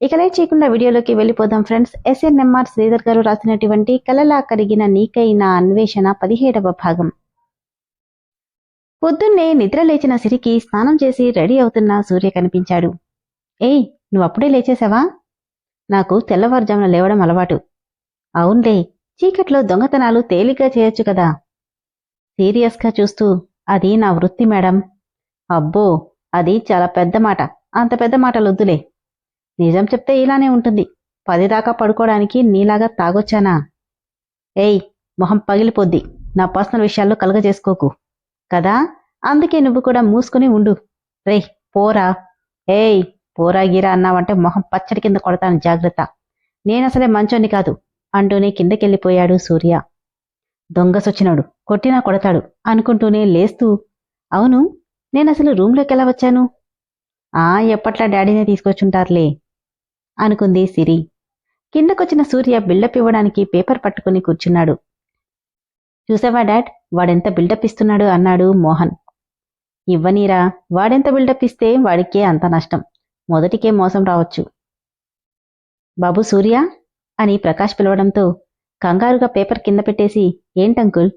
ఇక లేట్ చేయకుండా వీడియోలోకి వెళ్ళిపోదాం ఫ్రెండ్స్. ఎస్ఎన్ఎంఆర్ శ్రీధర్ గారు రాసినటువంటి కలలా కరిగిన నీకైన అన్వేషణ పదిహేడవ భాగం. పొద్దున్నే నిద్ర లేచిన సిరికి స్నానం చేసి రెడీ అవుతున్న సూర్య కనిపించాడు. ఏయ్ నువ్వు అప్పుడే లేచేశావా? నాకు తెల్లవారుజామున లేవడం అలవాటు. అవునులే చీకట్లో దొంగతనాలు తేలిగ్గా చేయొచ్చు కదా. సీరియస్గా చూస్తూ అది నా వృత్తి మేడం. అబ్బో అది చాలా పెద్ద మాట. అంత పెద్ద మాటలొద్దులే. నిజం చెప్తే ఇలానే ఉంటుంది. పది దాకా పడుకోవడానికి నీలాగా తాగొచ్చానా? ఏయ్ మొహం పగిలిపోద్ది. నా పర్సనల్ విషయాల్లో కలగజేసుకోకు. కదా? అందుకే నువ్వు కూడా మూసుకుని ఉండు. రేయ్ పోరా. ఏయ్ పోరా గిరా అన్నావంటే మొహం పచ్చడి కింద కొడతాను జాగ్రత్త. నేనసలే మంచోని కాదు. అంటూనే కిందకెళ్ళిపోయాడు సూర్య. దొంగసొచ్చినాడు. కొట్టినా కొడతాడు. అనుకుంటూనే లేస్తూ అవును నేనసలు రూంలోకి ఎలా వచ్చాను? ఆ ఎప్పట్లా డాడీనే తీసుకొచ్చుంటారులే. అనుకుంది సిరి. కిందకొచ్చిన సూర్య బిల్డప్ ఇవ్వడానికి పేపర్ పట్టుకుని కూర్చున్నాడు. చూసావా డాడ్ వాడెంత బిల్డప్ ఇస్తున్నాడు అన్నాడు మోహన్. ఇవ్వనీరా వాడెంత బిల్డప్ ఇస్తే వాడికే అంత నష్టం. మొదటికే మోసం రావచ్చు. బాబు సూర్య? అని ప్రకాష్ పిలవడంతో కంగారుగా పేపర్ కింద పెట్టేసి ఏంటంకుల్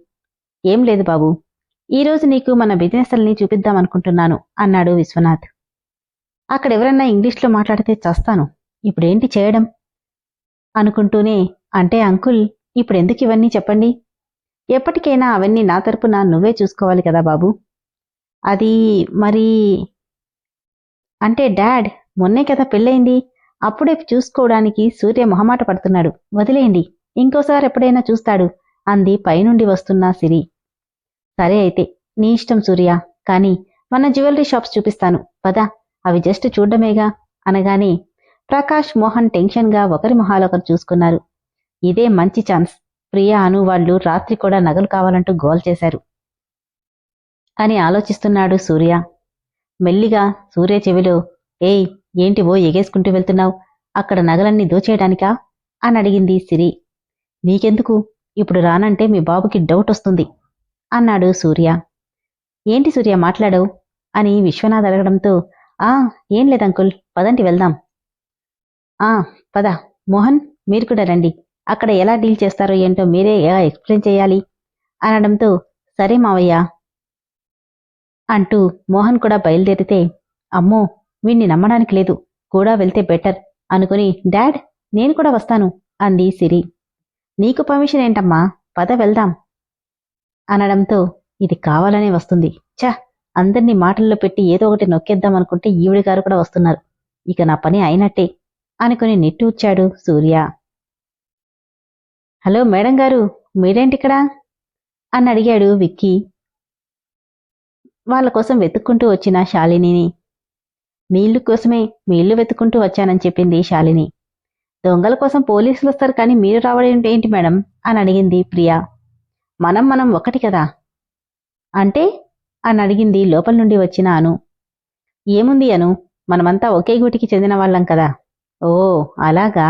ఏం లేదు బాబు. ఈరోజు నీకు మన బిజినెస్లని చూపిద్దామనుకుంటున్నాను అన్నాడు విశ్వనాథ్. అక్కడెవరన్నా ఇంగ్లీష్లో మాట్లాడితే చస్తాను. ఇప్పుడేంటి చేయడం? అనుకుంటూనే అంటే అంకుల్ ఇప్పుడెందుకు ఇవన్నీ చెప్పండి? ఎప్పటికైనా అవన్నీ నా తరపున నువ్వే చూసుకోవాలి కదా బాబు. అది మరి అంటే డాడ్ మొన్నే కదా పెళ్ళయింది. అప్పుడే చూసుకోవడానికి సూర్య మొహమాట పడుతున్నాడు. వదిలేయండి ఇంకోసారి ఎప్పుడైనా చూస్తాడు అంది పైనుండి వస్తున్న సిరి. సరే అయితే నీ ఇష్టం సూర్య కానీ మన జ్యువెలరీ షాప్స్ చూపిస్తాను. పదా అవి జస్ట్ చూడడమేగా అనగానే ప్రకాష్ మోహన్ టెన్షన్గా ఒకరి మొహాలొకరు చూసుకున్నారు. ఇదే మంచి ఛాన్స్. ప్రియా అను వాళ్ళు రాత్రి కూడా నగలు కావాలంటూ గోల్ చేశారు. అని ఆలోచిస్తున్నాడు సూర్య. మెల్లిగా సూర్య చెవిలో ఏయ్ ఏంటి ఓ ఎగేసుకుంటూ వెళ్తున్నావు? అక్కడ నగలన్నీ దోచేయడానికా? అని అడిగింది సిరి. నీకెందుకు? ఇప్పుడు రానంటే మీ బాబుకి డౌట్ వస్తుంది. అన్నాడు సూర్య. ఏంటి సూర్య మాట్లాడవు? అని విశ్వనాథ్ అడగడంతో ఆ ఏం లేదంకుల్ పదండి వెళ్దాం. ఆ పద. మోహన్ మీరు కూడా రండి. అక్కడ ఎలా డీల్ చేస్తారో ఏంటో మీరే ఎలా ఎక్స్ప్లెయిన్ చేయాలి? అనడంతో సరే మావయ్య అంటూ మోహన్ కూడా బయలుదేరితే అమ్మో వీణ్ణి నమ్మడానికి లేదు. కూడా వెళ్తే బెటర్. అనుకుని డాడ్ నేను కూడా వస్తాను అంది సిరి. నీకు పర్మిషన్ ఏంటమ్మా? పద వెళ్దాం. అనడంతో ఇది కావాలనే వస్తుంది. ఛ! అందరినీ మాటల్లో పెట్టి ఏదో ఒకటి నొక్కేద్దాం అనుకుంటే ఈవిడ గారు కూడా వస్తున్నారు. ఇక నా పని అయినట్టే. అనుకుని నిట్టూర్చాడు సూర్య. హలో మేడం గారు మీరేంటిక్కడా? అని అడిగాడు విక్కీ. వాళ్ళ కోసం వెతుక్కుంటూ వచ్చిన శాలినిని. మీ ఇల్లు కోసమే మీ ఇల్లు వెతుక్కుంటూ వచ్చానని చెప్పింది శాలిని. దొంగల కోసం పోలీసులు వస్తారు కానీ మీరు రావడం ఏంటి మేడం? అని అడిగింది ప్రియా. మనం మనం ఒకటి కదా. అంటే? అని అడిగింది లోపల నుండి వచ్చిన అను. ఏముంది అను? మనమంతా ఒకే గూటికి చెందిన వాళ్ళం కదా. ఓ అలాగా?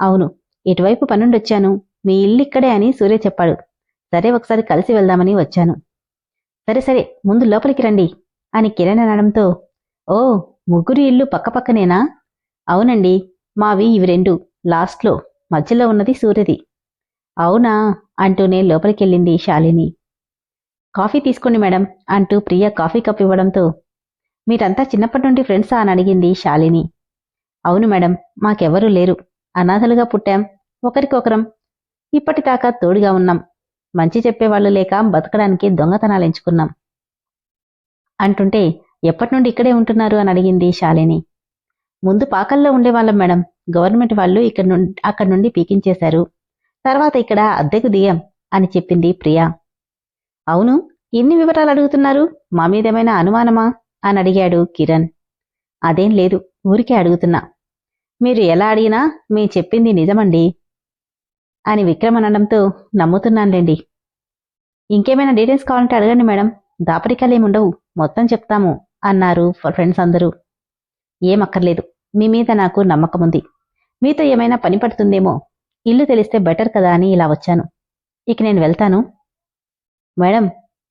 అవును ఇటువైపు పనుండొచ్చాను. మీ ఇల్లు ఇక్కడే అని సూర్య చెప్పాడు. సరే ఒకసారి కలిసి వెళ్దామని వచ్చాను. సరే సరే ముందు లోపలికి రండి అని కిరణ్ అనడంతో. ఓ ముగ్గురు ఇల్లు పక్కపక్కనేనా? అవునండి మావి ఇవి రెండు లాస్ట్లో మధ్యలో ఉన్నది సూర్యది. అవునా అంటూనే లోపలికెళ్ళింది శాలిని. కాఫీ తీసుకోండి మేడం అంటూ ప్రియ కాఫీ కప్ ఇవ్వడంతో. మీరంతా చిన్నప్పటి నుండి ఫ్రెండ్సా అని అడిగింది శాలిని. అవును మేడం మాకెవరూ లేరు. అనాథలుగా పుట్టాం. ఒకరికొకరం ఇప్పటిదాకా తోడుగా ఉన్నాం. మంచి చెప్పేవాళ్ళు లేక బతకడానికి దొంగతనాలు ఎంచుకున్నాం. అంటుంటే ఎప్పటినుండి ఇక్కడే ఉంటున్నారు అని అడిగింది శాలిని. ముందు పాకల్లో ఉండేవాళ్ళం మేడం. గవర్నమెంట్ వాళ్ళు ఇక్కడ నుండి అక్కడి నుండి పీకించేశారు. తర్వాత ఇక్కడ అద్దెకు దిగాం అని చెప్పింది ప్రియా. అవును ఎన్ని వివరాలు అడుగుతున్నారు? మా మీదేమైనా అనుమానమా? అని అడిగాడు కిరణ్. అదేం లేదు ఊరికే అడుగుతున్నా. మీరు ఎలా అడిగినా మీ చెప్పింది నిజమండి అని విక్రమ్ అనడంతో నమ్ముతున్నానులేండి. ఇంకేమైనా డీటెయిల్స్ కావాలంటే అడగండి మేడం. దాపరికాలేముండవు మొత్తం చెప్తాము అన్నారు ఫ్రెండ్స్ అందరూ. ఏమక్కర్లేదు. మీ మీద నాకు నమ్మకం ఉంది. మీతో ఏమైనా పని పడుతుందేమో. ఇల్లు తెలిస్తే బెటర్ కదా అని ఇలా వచ్చాను. ఇక నేను వెళ్తాను. మేడం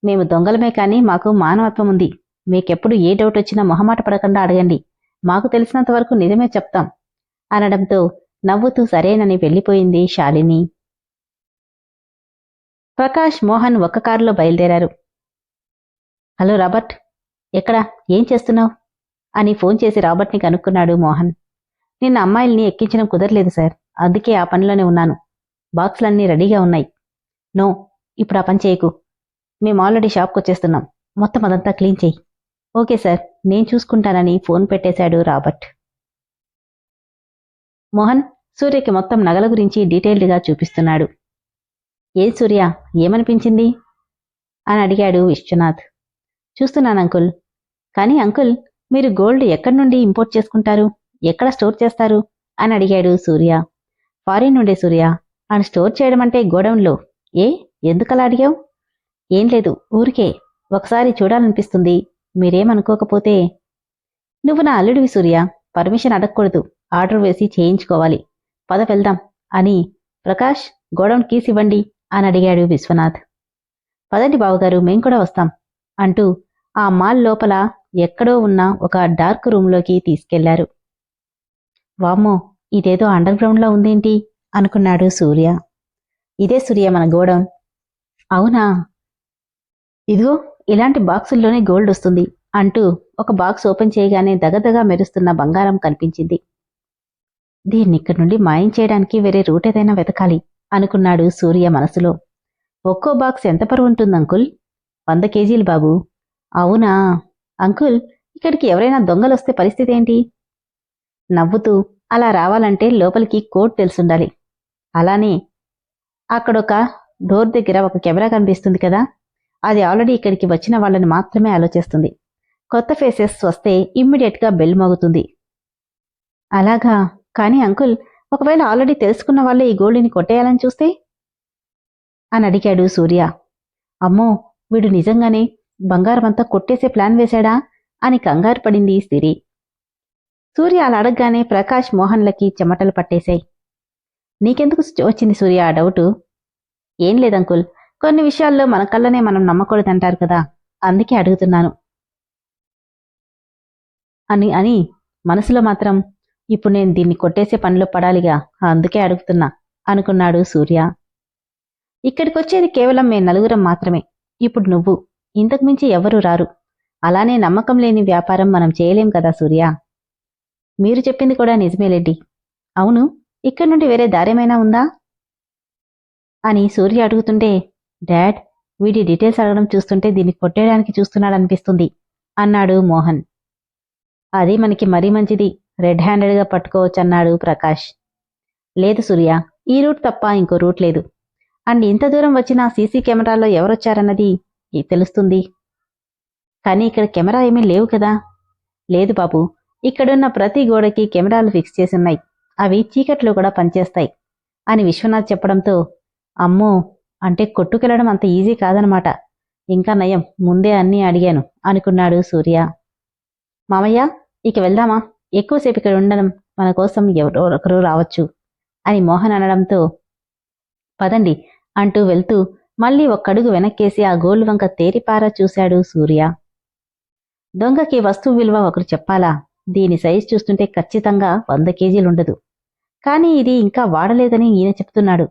మేము దొంగలమే కానీ మాకు మానవత్వం ఉంది. మీకెప్పుడు ఏ డౌట్ వచ్చినా మొహమాట పడకుండా అడగండి. మాకు తెలిసినంత వరకు నిజమే చెప్తాం. అనడంతో నవ్వుతూ సరేనని వెళ్ళిపోయింది శాలిని. ప్రకాష్ మోహన్ ఒక్క కారులో బయలుదేరారు. హలో రాబర్ట్ ఎక్కడా? ఏం చేస్తున్నావు? అని ఫోన్ చేసి రాబర్ట్ని కనుక్కున్నాడు మోహన్. నిన్న అమ్మాయిల్ని ఎక్కించడం కుదరలేదు సార్. అందుకే ఆ పనిలోనే ఉన్నాను. బాక్సులన్నీ రెడీగా ఉన్నాయి. నో ఇప్పుడు ఆ పని చేయకు. మేము ఆల్రెడీ షాప్కి వచ్చేస్తున్నాం. మొత్తం అదంతా క్లీన్ చేయి. ఓకే సార్ నేను చూసుకుంటానని ఫోన్ పెట్టేశాడు రాబర్ట్. మోహన్ సూర్యకి మొత్తం నగల గురించి డీటెయిల్డ్గా చూపిస్తున్నాడు. ఏ సూర్య ఏమనిపించింది? అని అడిగాడు విశ్వనాథ్. చూస్తున్నాను అంకుల్. కానీ అంకుల్ మీరు గోల్డ్ ఎక్కడి నుండి ఇంపోర్ట్ చేసుకుంటారు? ఎక్కడ స్టోర్ చేస్తారు? అని అడిగాడు సూర్య. ఫారిన్ నుండే సూర్య. అని స్టోర్ చేయడం అంటే గోడౌన్లో. ఏ? ఎందుకలా అడిగావు? ఏం లేదు ఊరికే. ఒకసారి చూడాలనిపిస్తుంది. మీరేమనుకోకపోతే. నువ్వు నా అల్లుడివి సూర్య. పర్మిషన్ అడగకూడదు. ఆర్డర్ వేసి చేయించుకోవాలి. పద వెళ్దాం అని ప్రకాష్ గోడౌన్ కీస్ ఇవ్వండి అని అడిగాడు విశ్వనాథ్. పదండి బావగారు మేం కూడా వస్తాం అంటూ ఆ మాల్ లోపల ఎక్కడో ఉన్న ఒక డార్క్ రూంలోకి తీసుకెళ్ళారు. వామ్మో ఇదేదో అండర్ గ్రౌండ్లో ఉందేంటి? అనుకున్నాడు సూర్య. ఇదే సూర్య మన గోడౌన్. అవునా? ఇదిగో ఇలాంటి బాక్సుల్లోనే గోల్డ్ వస్తుంది అంటూ ఒక బాక్స్ ఓపెన్ చేయగానే దగదగా మెరుస్తున్న బంగారం కనిపించింది. దీన్ని ఇక్కడి నుండి మాయం చేయడానికి వేరే రూట్ ఏదైనా వెతకాలి అనుకున్నాడు సూర్య మనసులో. ఒక్కో బాక్స్ ఎంత పరువు ఉంటుంది అంకుల్? వంద కేజీలు బాబు. అవునా? అంకుల్ ఇక్కడికి ఎవరైనా దొంగలొస్తే పరిస్థితి ఏంటి? నవ్వుతూ అలా రావాలంటే లోపలికి కోడ్ తెలుసుండాలి. అలానే అక్కడొక డోర్ దగ్గర ఒక కెమెరా కనిపిస్తుంది కదా? అది ఆల్రెడీ ఇక్కడికి వచ్చిన వాళ్ళని మాత్రమే ఆలోచిస్తుంది. కొత్త ఫేసెస్ వస్తే ఇమ్మీడియట్గా బెల్ మోగుతుంది. అలాగా? కానీ అంకుల్ ఒకవేళ ఆల్రెడీ తెలుసుకున్న వాళ్ళే ఈ గోళీని కొట్టేయాలని చూస్తే? అని అడిగాడు సూర్య. అమ్మో వీడు నిజంగానే బంగారమంతా కొట్టేసే ప్లాన్ వేశాడా? అని కంగారు పడింది సిరి. సూర్య అలా అడగగానే ప్రకాష్ మోహన్లకి చెమటలు పట్టేశాయి. నీకెందుకు వచ్చింది సూర్య ఆ డౌటు? ఏం లేదంకుల్ కొన్ని విషయాల్లో మన కళ్ళనే మనం నమ్మకూడదంటారు కదా అందుకే అడుగుతున్నాను. అని అని మనసులో మాత్రం ఇప్పుడు నేను దీన్ని కొట్టేసే పనిలో పడాలిగా అందుకే అడుగుతున్నా అనుకున్నాడు సూర్య. ఇక్కడికొచ్చేది కేవలం మే నలుగురం మాత్రమే. ఇప్పుడు నువ్వు ఇంతకుమించి ఎవరూ రారు. అలానే నమ్మకం లేని వ్యాపారం మనం చేయలేం కదా సూర్య. మీరు చెప్పింది కూడా నిజమేలేండి అవును ఇక్కడి నుండి వేరే దారేమైనా ఉందా? అని సూర్య అడుగుతుంటే డాడ్ వీడి డీటెయిల్స్ అడగడం చూస్తుంటే దీన్ని కొట్టేయడానికి చూస్తున్నాడనిపిస్తుంది అన్నాడు మోహన్. అది మనకి మరీ మంచిది. రెడ్ హ్యాండెడ్గా పట్టుకోవచ్చన్నాడు ప్రకాష్. లేదు సూర్య ఈ రూట్ తప్ప ఇంకో రూట్ లేదు. అండ్ ఇంత దూరం వచ్చిన సీసీ కెమెరాలో ఎవరొచ్చారన్నది తెలుస్తుంది. కానీ ఇక్కడ కెమెరా ఏమీ లేవు కదా. లేదు బాబు ఇక్కడున్న ప్రతి గోడకి కెమెరాలు ఫిక్స్ చేసి ఉన్నాయి అవి చీకట్లో కూడా పనిచేస్తాయి అని విశ్వనాథ్ చెప్పడంతో అమ్మో అంటే కొట్టుకెళ్ళడం అంత ఈజీ కాదనమాట. ఇంకా నయం ముందే అన్నీ అడిగాను అనుకున్నాడు సూర్య. మామయ్య ఇక వెళ్దామా? ఎక్కువసేపు ఇక్కడ ఉండడం మన కోసం ఎవరో ఒకరు రావచ్చు అని మోహన్ అనడంతో పదండి అంటూ వెళ్తూ మళ్ళీ ఒక్కడుగు వెనక్కేసి ఆ గోలు వంక తేరిపారా చూశాడు సూర్య. దొంగకి వస్తువు విలువ ఒకరు చెప్పాలా? దీని సైజ్ చూస్తుంటే ఖచ్చితంగా వంద కేజీలుండదు కానీ ఇది ఇంకా వాడలేదని ఈయన చెప్తున్నాడు.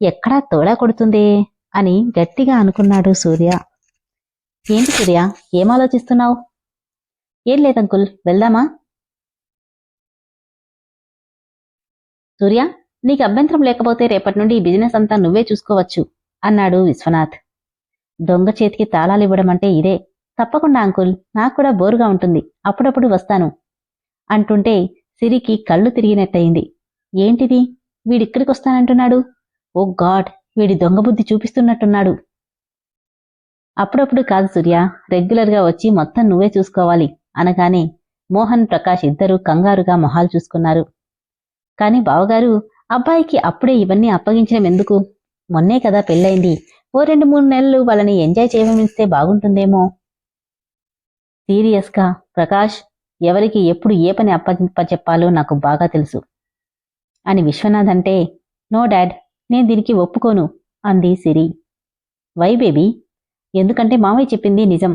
ఎక్కడా తోడా కొడుతుందే అని గట్టిగా అనుకున్నాడు సూర్య. ఏంటి సూర్య? ఏం ఆలోచిస్తున్నావు? ఏం లేదంకుల్ వెళ్దామా? సూర్య నీకు అభ్యంతరం లేకపోతే రేపటి నుండి ఈ బిజినెస్ అంతా నువ్వే చూసుకోవచ్చు అన్నాడు విశ్వనాథ్. దొంగ చేతికి తాళాలు ఇవ్వడం అంటే ఇదే. తప్పకుండా అంకుల్. నాకు కూడా బోరుగా ఉంటుంది. అప్పుడప్పుడు వస్తాను. అంటుంటే సిరికి కళ్ళు తిరిగినట్టయింది. ఏంటిది? వీడిక్కడికొస్తానంటున్నాడు ఓ గాడ్! వీడి దొంగ బుద్ధి చూపిస్తున్నట్టున్నాడు. అప్పుడప్పుడు కాదు సూర్య. రెగ్యులర్గా వచ్చి మొత్తం నువ్వే చూసుకోవాలి అనగానే మోహన్ ప్రకాష్ ఇద్దరూ కంగారుగా మొహాలు చూసుకున్నారు. కాని బావగారు అబ్బాయికి అప్పుడే ఇవన్నీ అప్పగించడం ఎందుకు? మొన్నే కదా పెళ్ళైంది ఓ రెండు మూడు నెలలు వాళ్ళని ఎంజాయ్ చేయమనిస్తే బాగుంటుందేమో? సీరియస్గా? ప్రకాష్ ఎవరికి ఎప్పుడు ఏ పని అప్పగింప చెప్పాలో నాకు బాగా తెలుసు. అని విశ్వనాథ్ అంటే నో డాడ్ నేను దీనికి ఒప్పుకోను అంది సిరి. Why baby? ఎందుకంటే మామయ్య చెప్పింది నిజం.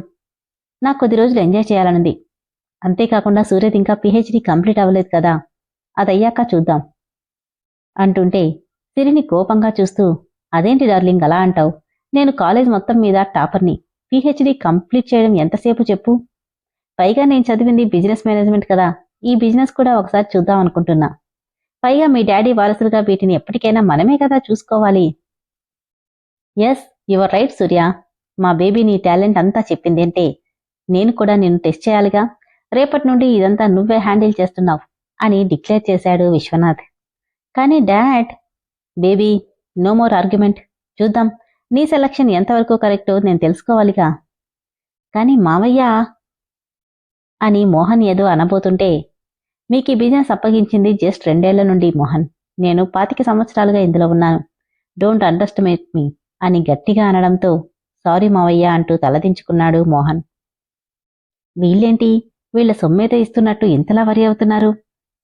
నాకు కొద్ది రోజులు ఎంజాయ్ చేయాలనుంది. అంతేకాకుండా సూర్యద్ ఇంకా పిహెచ్డి కంప్లీట్ అవ్వలేదు కదా. అదయ్యాక చూద్దాం. అంటుంటే సిరిని కోపంగా చూస్తూ అదేంటి డార్లింగ్ అలా అంటావు? నేను కాలేజ్ మొత్తం మీద టాపర్ని. పిహెచ్డి కంప్లీట్ చేయడం ఎంతసేపు చెప్పు? పైగా నేను చదివింది బిజినెస్ మేనేజ్మెంట్ కదా ఈ బిజినెస్ కూడా ఒకసారి చూద్దాం అనుకుంటున్నా. పైగా మీ డాడీ వారసులుగా వీటిని ఎప్పటికైనా మనమే కదా చూసుకోవాలి. Yes your right Surya. మా బేబీ నీ టాలెంట్ అంతా చెప్పిందేంటే నేను కూడా నిన్ను టెస్ట్ చేయాలిగా. రేపటి నుండి ఇదంతా నువ్వే హ్యాండిల్ చేస్తున్నావు. అని డిక్లేర్ చేశాడు విశ్వనాథ్. కానీ dad baby no more argument. చూద్దాం నీ సెలక్షన్ ఎంతవరకు కరెక్టో నేను తెలుసుకోవాలిగా. కానీ మావయ్య అని మోహన్ ఏదో అనబోతుంటే మీకు ఈ బిజినెస్ అప్పగించింది జస్ట్ రెండేళ్ళ నుండి మోహన్. నేను పాతిక సంవత్సరాలుగా ఇందులో ఉన్నాను. డోంట్ అండర్స్టిమేట్ మీ అని గట్టిగా అనడంతో సారీ మావయ్య అంటూ తలదించుకున్నాడు మోహన్. వీళ్ళేంటి? వీళ్ళ సొమ్మేత ఇస్తున్నట్టు ఇంతలా వరి అవుతున్నారు.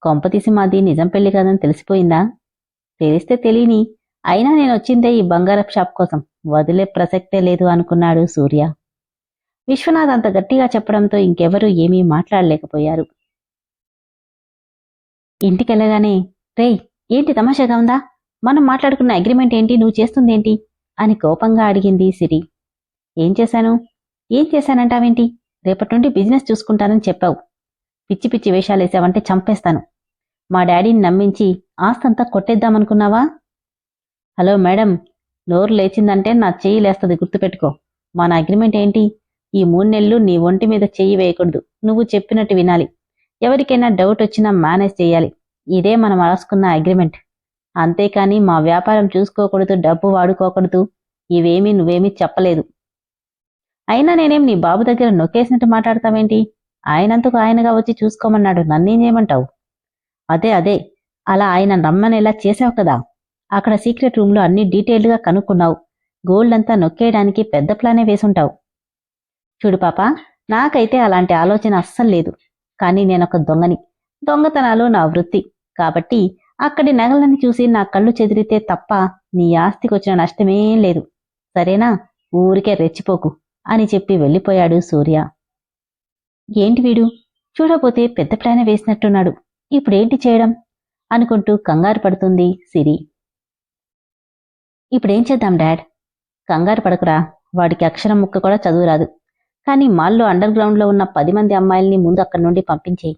కొంపతీసి మాది నిజం పెళ్ళి కాదని తెలిసిపోయిందా? తెలిస్తే తెలియని. అయినా నేను వచ్చిందే ఈ బంగారపు షాప్ కోసం. వదిలే ప్రసక్తే లేదు అనుకున్నాడు సూర్య. విశ్వనాథ్ అంత గట్టిగా చెప్పడంతో ఇంకెవరూ ఏమీ మాట్లాడలేకపోయారు. ఇంటికెళ్ళగానే రేయ్ ఏంటి తమాషాగా ఉందా? మనం మాట్లాడుకున్న అగ్రిమెంట్ ఏంటి? నువ్వు చేస్తుందేంటి? అని కోపంగా అడిగింది సిరి. ఏం చేశాను? ఏం చేశానంటావేంటి? రేపటి నుండి బిజినెస్ చూసుకుంటానని చెప్పావు. పిచ్చి పిచ్చి వేషాలేసావంటే చంపేస్తాను. మా డాడీని నమ్మించి ఆస్తంతా కొట్టేద్దామనుకున్నావా? హలో మేడం నోరు లేచిందంటే నా చెయ్యి లేస్తుంది గుర్తుపెట్టుకో. మన అగ్రిమెంట్ ఏంటి? ఈ మూడు నెలలు నీ ఒంటి మీద చెయ్యి వేయకూడదు. నువ్వు చెప్పినట్టు వినాలి. ఎవరికైనా డౌట్ వచ్చినా మేనేజ్ చేయాలి. ఇదే మనం రాసుకున్న అగ్రిమెంట్. అంతేకాని మా వ్యాపారం చూసుకోకూడదు డబ్బు వాడుకోకూడదు. ఇవేమీ నువ్వేమీ చెప్పలేదు. అయినా నేనేం నీ బాబు దగ్గర నొక్కేసినట్టు మాట్లాడతావేంటి? ఆయనంతకు ఆయనగా వచ్చి చూసుకోమన్నాడు. నన్నేం చేయమంటావు? అదే అదే. అలా ఆయన నమ్మనేలా చేసావు కదా. అక్కడ సీక్రెట్ రూమ్లో అన్ని డీటెయిల్డ్గా కనుక్కున్నావు. గోల్డ్ అంతా నొక్కేయడానికి పెద్ద ప్లానే వేసుంటావు. చూడు పాప నాకైతే అలాంటి ఆలోచన అస్సలు లేదు. కానీ నేనొక దొంగని. దొంగతనాలు నా వృత్తి. కాబట్టి అక్కడి నగలని చూసి నా కళ్ళు చెదిరితే తప్ప నీ ఆస్తికి వచ్చిన నష్టమేం లేదు. సరేనా? ఊరికే రెచ్చిపోకు అని చెప్పి వెళ్ళిపోయాడు సూర్య. ఏంటి వీడు? చూడబోతే పెద్ద ప్లాన్ వేసినట్టున్నాడు. ఇప్పుడేంటి చేయడం? అనుకుంటూ కంగారు పడుతుంది సిరి. ఇప్పుడేం చేద్దాం డాడ్? కంగారు పడకురా. వాడికి అక్షరం ముక్క కూడా చదువు రాదు. కానీ మాల్లో అండర్ గ్రౌండ్లో ఉన్న పది మంది అమ్మాయిల్ని ముందు అక్కడి నుండి పంపించేయి.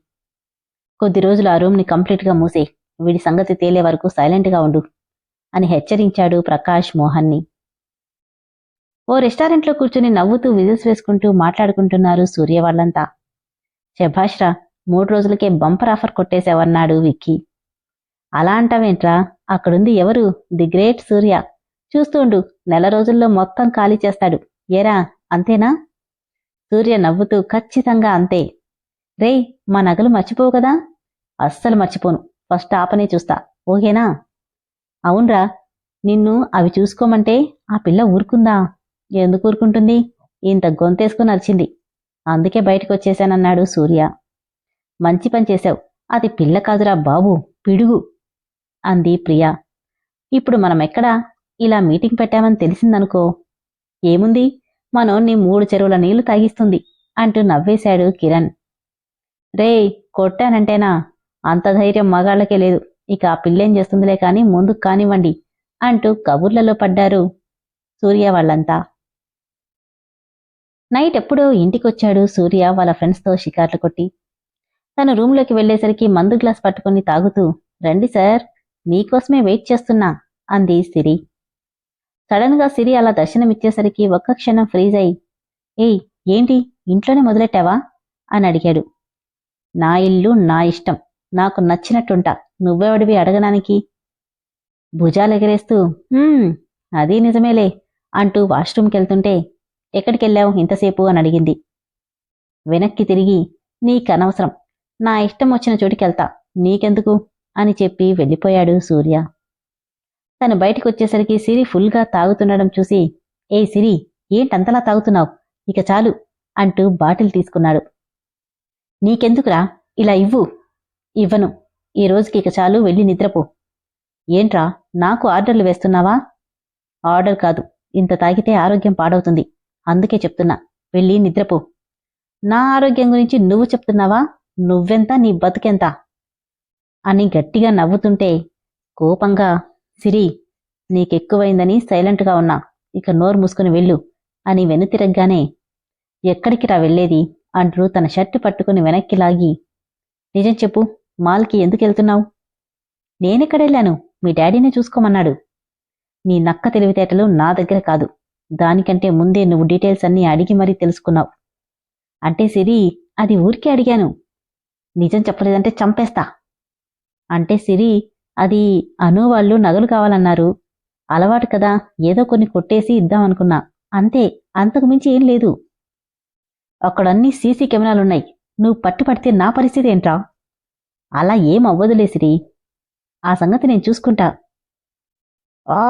కొద్ది రోజులు ఆ రూమ్ని కంప్లీట్గా మూసే వీడి సంగతి తేలే వరకు సైలెంట్గా ఉండు అని హెచ్చరించాడు ప్రకాష్ మోహన్ని. ఓ రెస్టారెంట్లో కూర్చుని నవ్వుతూ విజిల్స్ వేసుకుంటూ మాట్లాడుకుంటున్నారు సూర్య వాళ్ళంతా. శభాష్రా మూడు రోజులకే బంపర్ ఆఫర్ కొట్టేశావన్నాడు విక్కీ. అలా అంటావేంట్రా? అక్కడుంది ఎవరు? The great Surya. చూస్తుండు నెల రోజుల్లో మొత్తం ఖాళీ చేస్తాడు. ఏరా అంతేనా? సూర్య నవ్వుతూ ఖచ్చితంగా అంతే. రేయ్ మా నగలు మర్చిపోవు కదా? అస్సలు మర్చిపోను. ఫస్ట్ ఆపనే చూస్తా. ఓకేనా? అవునరా. నిన్ను అవి చూసుకోమంటే ఆ పిల్ల ఊరుకుందా? ఎందుకు ఊరుకుంటుంది? ఇంత గొంతేసుకుని అరిచింది. అందుకే బయటకు వచ్చేశానన్నాడు సూర్య. మంచి పని చేశావు. అది పిల్ల కాదురా బాబు పిడుగు అంది ప్రియా. ఇప్పుడు మనం ఎక్కడా ఇలా మీటింగ్ పెట్టామని తెలిసిందనుకో. ఏముంది? మనోన్ని మూడు చెరువుల నీళ్ళు తాగిస్తుంది అంటూ నవ్వేశాడు కిరణ్. రేయ్ కొట్టానంటేనా? అంత ధైర్యం మగాళ్ళకే లేదు. ఇక ఆ పిల్లేం చేస్తుందిలే కాని ముందుకు కానివ్వండి అంటూ కబుర్లలో పడ్డారు సూర్య వాళ్ళంతా. నైట్ ఎప్పుడో ఇంటికొచ్చాడు సూర్య వాళ్ళ ఫ్రెండ్స్తో షికార్లు కొట్టి. తను రూంలోకి వెళ్ళేసరికి మందు గ్లాస్ పట్టుకుని తాగుతూ రండి సార్ మీకోసమే వెయిట్ చేస్తున్నా అంది సిరి. సడన్గా సిరి అలా దర్శనమిచ్చేసరికి ఒక్క క్షణం ఫ్రీజ్ అయి ఏయ్ ఏంటి? ఇంట్లోనే మొదలెట్టావా? అని అడిగాడు. నా ఇల్లు నా ఇష్టం నాకు నచ్చినట్టుంటా నువ్వెవడివి అడగడానికి? భుజాలెగరేస్తూ ఎగరేస్తూ అది నిజమేలే అంటూ వాష్రూమ్కి వెళ్తుంటే ఎక్కడికెళ్ళావు ఇంతసేపు అని అడిగింది. వెనక్కి తిరిగి నీకనవసరం. నా ఇష్టం వచ్చిన చోటికెళ్తా. నీకెందుకు? అని చెప్పి వెళ్ళిపోయాడు సూర్య. తను బయటకు వచ్చేసరికి సిరి ఫుల్గా తాగుతుండడం చూసి ఏ సిరి ఏంటంతలా తాగుతున్నావు? ఇక చాలు అంటూ బాటిల్ తీసుకున్నాడు. నీకెందుకురా? ఇలా ఇవ్వు. ఇవ్వను. ఈ రోజుకి ఇక చాలు వెళ్ళి నిద్రపో. ఏంట్రా నాకు ఆర్డర్లు వేస్తున్నావా? ఆర్డర్ కాదు. ఇంత తాగితే ఆరోగ్యం పాడవుతుంది. అందుకే చెప్తున్నా వెళ్ళి నిద్రపో. నా ఆరోగ్యం గురించి నువ్వు చెప్తున్నావా? నువ్వెంత? నీ బతుకెంత? అని గట్టిగా నవ్వుతుంటే కోపంగా సిరి నీకెక్కువైందని సైలెంట్గా ఉన్నా. ఇక నోరు మూసుకుని వెళ్ళు అని వెనుతిరగ్గానే ఎక్కడికి రా వెళ్ళేది? అంటూ తన షర్టు పట్టుకుని వెనక్కి లాగి నిజం చెప్పు మాల్కి ఎందుకు వెళ్తున్నావు? నేనెక్కడెళ్ళాను మీ డాడీనే చూసుకోమన్నాడు. నీ నక్క తెలివితేటలు నా దగ్గర కాదు. దానికంటే ముందే నువ్వు డీటెయిల్స్ అన్నీ అడిగి మరీ తెలుసుకున్నావు. అంటే సిరి అది ఊరికే అడిగాను. నిజం చెప్పలేదంటే చంపేస్తా. అంటే సిరి అది అను వాళ్ళు నగలు కావాలన్నారు. అలవాటు కదా ఏదో కొన్ని కొట్టేసి ఇద్దాం అనుకున్నా. అంతే అంతకు మించి ఏం లేదు. అక్కడన్నీ సీసీ కెమెరాలున్నాయి. నువ్వు పట్టు పడితే నా పరిస్థితి ఏంట్రా? అలా ఏం అవ్వదులే సిరి. ఆ సంగతి నేను చూసుకుంటా. ఆ!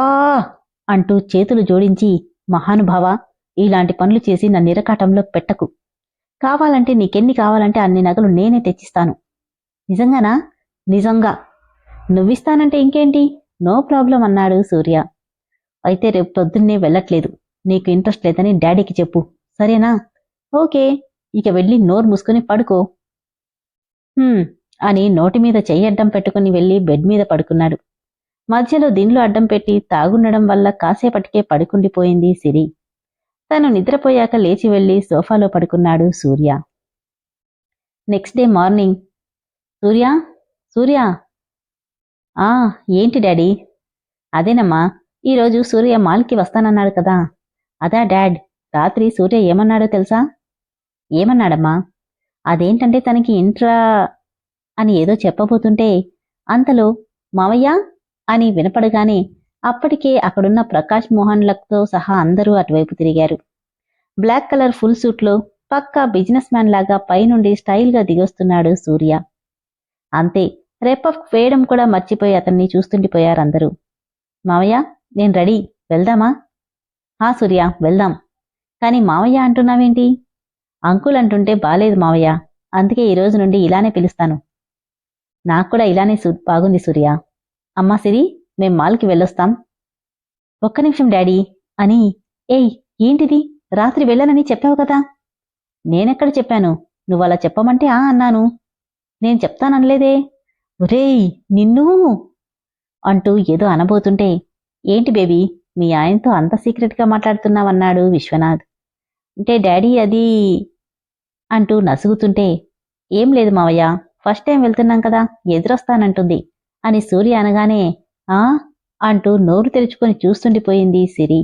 అంటూ చేతులు జోడించి మహానుభావ ఇలాంటి పనులు చేసి నా నిరకాటంలో పెట్టకు. కావాలంటే నీకెన్ని కావాలంటే అన్ని నగలు నేనే తెచ్చిస్తాను. నిజంగానా? నిజంగా. నువ్విస్తానంటే ఇంకేంటి? నో ప్రాబ్లం అన్నాడు సూర్య. అయితే రేపు పొద్దున్నే వెళ్ళట్లేదు. నీకు ఇంట్రెస్ట్ లేదని డాడీకి చెప్పు. సరేనా? ఓకే. ఇక వెళ్ళి నోరు మూసుకుని పడుకో. "హ్మ్" అని నోటి మీద చెయ్యడ్డం పెట్టుకుని వెళ్ళి బెడ్ మీద పడుకున్నాడు. మధ్యలో దిండ్లు అడ్డం పెట్టి తాగుండడం వల్ల కాసేపటికే పడుకుండిపోయింది సిరి. తను నిద్రపోయాక లేచి వెళ్ళి సోఫాలో పడుకున్నాడు Surya. Next day morning. Surya? Surya? ఆ ఏంటి డాడీ? అదేనమ్మా ఈరోజు సూర్య మాల్కి వస్తానన్నాడు కదా. అదా డాడ్ రాత్రి సూర్య ఏమన్నాడో తెలుసా? ఏమన్నాడమ్మా? అదేంటంటే తనకి ఇంట్రా అని ఏదో చెప్పబోతుంటే అంతలో మావయ్య? అని వినపడగానే అప్పటికే అక్కడున్న ప్రకాష్ మోహన్లతో సహా అందరూ అటువైపు తిరిగారు. బ్లాక్ కలర్ ఫుల్ సూట్లో పక్కా బిజినెస్ మ్యాన్ లాగా పైనుండి స్టైల్గా దిగొస్తున్నాడు సూర్య. అంతే రేపఫ్ వేయడం కూడా మర్చిపోయి అతన్ని చూస్తుండిపోయారందరూ మావయ్య నేను రెడీ వెళ్దామా? ఆ సూర్య వెళ్దాం. కానీ మావయ్య అంటున్నావేంటి? అంకుల్ అంటుంటే బాలేదు మావయ్య అందుకే ఈ రోజు నుండి ఇలానే పిలుస్తాను. నాకు కూడా ఇలానే బాగుంది సూర్య. అమ్మా సిరి మేం మాల్కి వెళ్ళొస్తాం. ఒక్క నిమిషం డాడీ. అని ఏయ్ ఏంటిది? రాత్రి వెళ్ళనని చెప్పావు కదా. నేనెక్కడ చెప్పాను? నువ్వలా చెప్పమంటే ఆ అన్నాను. నేను చెప్తాననలేదే. ఒరేయ్ నిన్ను! అంటూ ఏదో అనబోతుంటే ఏంటి బేబీ మీ ఆయనతో అంత సీక్రెట్గా మాట్లాడుతున్నావన్నాడు విశ్వనాథ్. అంటే డాడీ అది అంటూ నసుగుతుంటే ఏం లేదు మావయ్య ఫస్ట్ టైం వెళ్తున్నాం కదా ఎదురొస్తానంటుంది. అని సూర్య అనగానే ఆ? అంటూ నోరు తెరుచుకొని చూస్తుండిపోయింది సిరి.